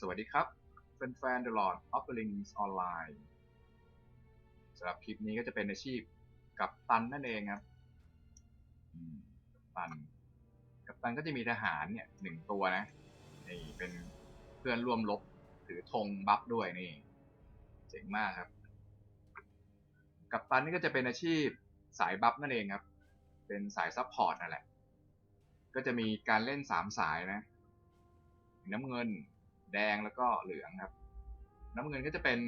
สวัสดีครับแฟนๆ The Lord of the Rings Online สำหรับคลิปนี้ก็จะเป็นอาชีพกับตันนั่นเองครับกัปตัน กับตันก็จะมีทหารเนี่ยหนึ่งตัวนะนี่เป็นเพื่อนร่วมรบถือธงบัฟด้วยนี่ เจ๋งมากครับ กับตันนี่ก็จะเป็นอาชีพสายบัฟนั่นเองครับ เป็นสายซัพพอร์ตนั่นแหละ ก็จะมีการเล่นสามสายนะ น้ำเงิน แดงแล้วก็เหลืองครับ น้ำเงินก็จะเป็น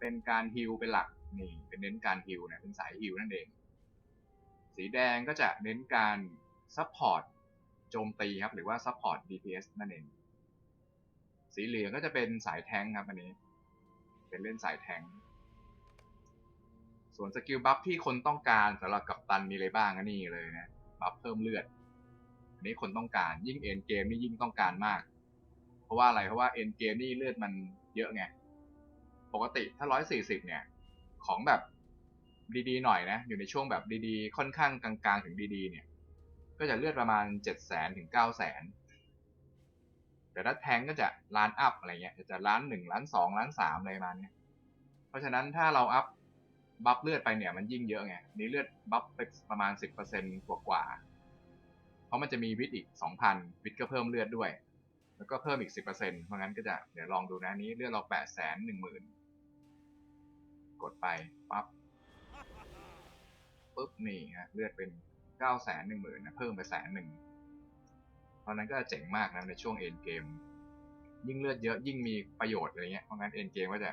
เป็นการฮิลเป็นหลักนี่เป็นเน้นการฮิลนะเป็นสายฮิลนั่นเอง สีแดงก็จะเน้นการซัพพอร์ตโจมตีครับ หรือว่าซัพพอร์ต DPS นั่นเอง สีเหลืองก็จะเป็นสายแทงครับอันนี้ เป็นเล่นสายแทง ส่วนสกิลบัฟที่คนต้องการสำหรับกัปตันมีอะไรบ้างก็นี่เลยนะ บัฟเพิ่มเลือด อันนี้คนต้องการยิ่งเอ็นเกมนี่ยิ่งต้องการมาก เพราะว่าอะไรเพราะว่าเอ็นเกมนี่เลือดมันเยอะไง ปกติถ้าร้อยสี่สิบเนี่ย ของแบบดีๆหน่อยนะ อยู่ในช่วงแบบดีๆ ค่อนข้างกลางๆ ถึงดีๆ เนี่ย ก็จะเลือดประมาณเจ็ดแสนถึงเก้าแสนแต่ถ้าแทงก็จะล้านอัพอะไรเงี้ยจะล้านหนึ่งล้านสองล้านสามอะไรประมาณเนี้ยเพราะฉะนั้นถ้าเราอัพบัฟเลือดไปเนี่ยมันยิ่งเยอะไงนี่เลือดบัฟไปประมาณสิบเปอร์เซ็นต์กว่าๆเพราะมันจะมีวิทอีกสองพันวิทก็เพิ่มเลือดด้วย แล้วก็เพิ่มอีกสิบเปอร์เซ็นต์เพราะงั้นก็จะเดี๋ยวลองดูนะนี้เลือดเราแปดแสนหนึ่งหมื่นกดไปปั๊บปุ๊บนี่ฮะเลือดเป็นเก้าแสนหนึ่งหมื่นนะเพิ่มไปแสนหนึ่งเพราะนั้นก็เจ๋งมากนะในช่วงเอ็นเกมยิ่งเลือดเยอะยิ่งมีประโยชน์อะไรเงี้ยเพราะงั้นเอ็นเกมก็จะ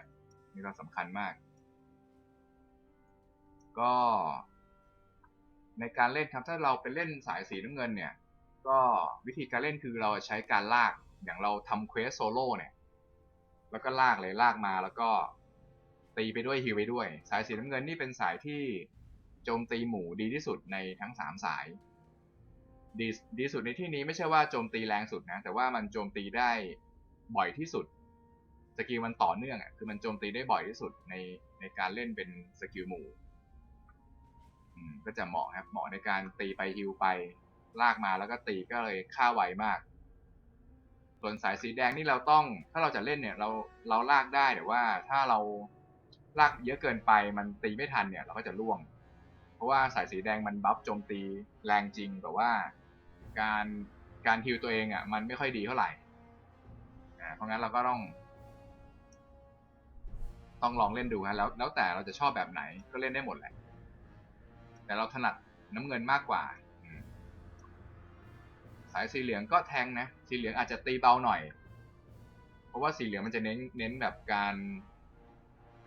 มีความสำคัญมาก ก็ในการเล่นครับถ้าเราไปเล่นสายสีน้ำเงินเนี่ย ก็วิธีการเล่นคือเราใช้การลากอย่างเราทำเควสโซโล่เนี่ย แล้วก็ลากเลยลากมาแล้วก็ตีไปด้วยฮิวไปด้วย สายสีน้ำเงินนี่เป็นสายที่โจมตีหมู่ดีที่สุดในทั้งสามสาย ดีดีที่สุดในที่นี้ไม่ใช่ว่าโจมตีแรงสุดนะ แต่ว่ามันโจมตีได้บ่อยที่สุด สกิลมันต่อเนื่องอะคือมันโจมตีได้บ่อยที่สุดในในการเล่นเป็นสกิลหมู่ก็จะเหมาะครับเหมาะในการตีไปฮิวไป ลากมาแล้วก็ตีก็เลยค่าไวมาก ส่วนสายสีแดงนี่เราต้อง ถ้าเราจะเล่นเนี่ยเราเราลากได้แต่ว่าถ้าเราลากเยอะเกินไปมันตีไม่ทันเนี่ย เราก็จะล่วง เพราะว่าสายสีแดงมันบัฟโจมตีแรงจริงแต่ว่าการการฮิวตัวเองอะมันไม่ค่อยดีเท่าไหร่อ่าเพราะงั้นเราก็ต้อง ต้องลองเล่นดูฮะแล้ว แล้วแต่เราจะชอบแบบไหนก็เล่นได้หมดแหละ แต่เราถนัดน้ำเงินมากกว่า สายสีเหลืองก็แทงนะ สีเหลืองอาจจะตีเบาหน่อย เพราะว่าสีเหลืองมันจะเน้นเน้นแบบการ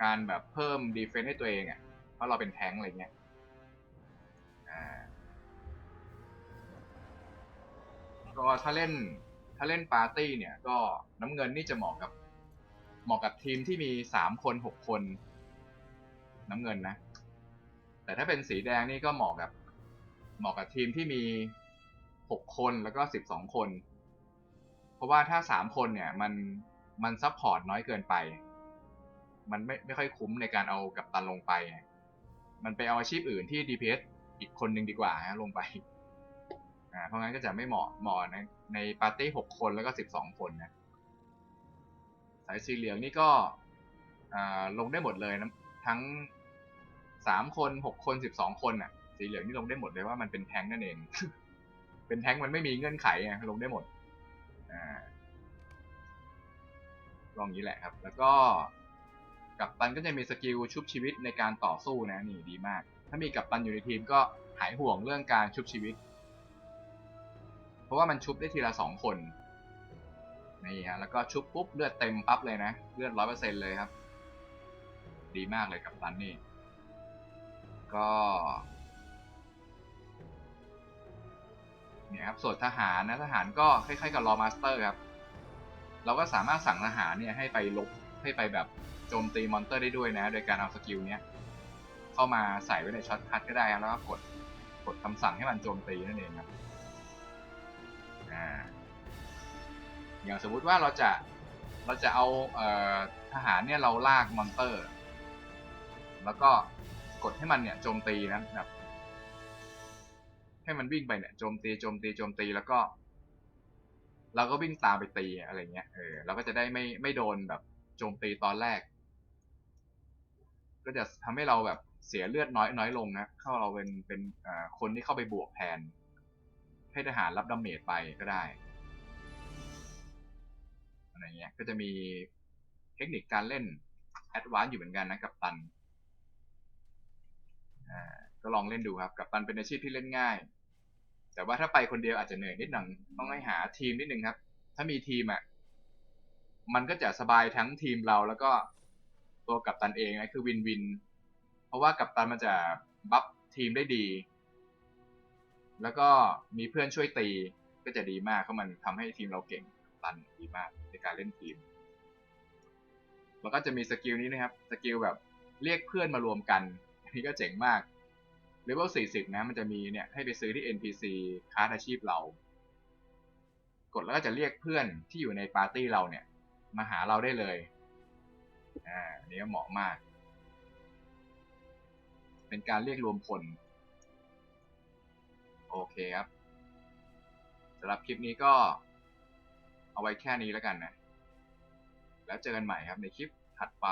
การแบบเพิ่มดีเฟนต์ให้ตัวเองอะ่ะ เพราะเราเป็นแทงอะไรเงี้ยอ่าก็ถ้าเล่นถ้าเล่นปาร์ตี้เนี่ย ก็น้ำเงินนี่จะเหมาะกับเหมาะกับทีมที่มีสามคนหกคน น้ำเงินนะ แต่ถ้าเป็นสีแดงนี่ก็เหมาะกับเหมาะกับทีมที่มี หกคนแล้วก็สิบสองคน เพราะว่าถ้าสามคนเนี่ยมันมันซับพอร์ตน้อยเกินไป มันไม่ไม่ค่อยคุ้มในการเอากับตันลงไป มันไปเอาอาชีพอื่นที่ DPS อีกคนหนึ่งดีกว่าฮะลงไปอ่าเพราะงั้นก็จะไม่เหมาะเหมาะในในปาร์ตี้หกคนแล้วก็สิบสองคนนะ สายสีเหลืองนี่ก็อ่าลงได้หมดเลยนะทั้งสามคนหกคนสิบสองคนอะ สีเหลืองนี่ลงได้หมดเลยว่ามันเป็นแทงนั่นเอง เป็นแท้งมันไม่มีเงื่อนไขไงลงได้หมดอ่าลองนี้แหละครับ แล้วก็กัปตันก็จะมีสกิลชุบชีวิตในการต่อสู้นะนี่ดีมาก ถ้ามีกัปตันอยู่ในทีมก็หายห่วงเรื่องการชุบชีวิต เพราะว่ามันชุบได้ทีละสองคนนี่ฮะแล้วก็ชุบปุ๊บเลือดเต็มปั๊บเลยนะเลือดร้อยเปอร์เซ็นเลยครับ ดีมากเลยกัปตันนี่ก็ เนี่ยครับส่วนทหารนะทหารก็คล้ายๆกับรอมาสเตอร์ครับเราก็สามารถสั่งทหารเนี่ยให้ไปลบให้ไปแบบโจมตีมอนเตอร์ได้ด้วยนะ โดยการเอาสกิลเนี้ยเข้ามาใส่ไว้ในช็อตคัทก็ได้แล้วก็กดกดคำสั่งให้มันโจมตีนั่นเองครับอ่าอย่างสมมุติว่าเราจะเราจะเอาเอ่อทหารเนี่ยเราลากมอนเตอร์ แล้วก็กดให้มันเนี่ยโจมตีนะแบบ ให้มันวิ่งไปเนี่ยโจมตีโจมตีโจมตีแล้วก็เราก็วิ่งตามไปตีอะไรเงี้ยเออเราก็จะได้ไม่ไม่โดนแบบโจมตีตอนแรก ก็จะทำให้เราแบบเสียเลือดน้อยน้อยลงนะเข้าเราเป็นเป็นอ่าคนที่เข้าไปบวกแทนให้ทหารรับดาเมจไปก็ได้อะไรเงี้ยก็จะมีเทคนิคการเล่นแอดวานซ์อยู่เหมือนกันนะกับตันอ่าก็ลองเล่นดูครับ กับตันเป็นอาชีพที่เล่นง่าย แต่ว่าถ้าไปคนเดียวอาจจะเหนื่อยนิดหนึ่งต้องให้หาทีมนิดนึงครับ ถ้ามีทีมอะมันก็จะสบายทั้งทีมเราแล้วก็ตัวกัปตันเองนะคือวินวิน เพราะว่ากัปตันมันจะบัฟทีมได้ดี แล้วก็มีเพื่อนช่วยตีก็จะดีมากเพราะมันทำให้ทีมเราเก่งกัปตันดีมากในการเล่นทีมแล้วก็จะมีสกิลนี้นะครับสกิลแบบเรียกเพื่อนมารวมกันอันนี้ก็เจ๋งมาก เลเวล40 นะ มันจะมีเนี่ยให้ไปซื้อที่ NPC คาร์ดอาชีพเรา กดแล้วก็จะเรียกเพื่อนที่อยู่ในปาร์ตี้เราเนี่ย มาหาเราได้เลย อ่าอันนี้เหมาะมาก เป็นการเรียกรวมพลโอเคครับสำหรับคลิปนี้ก็เอาไว้แค่นี้แล้วกันนะ แล้วเจอกันใหม่ครับในคลิปถัดไป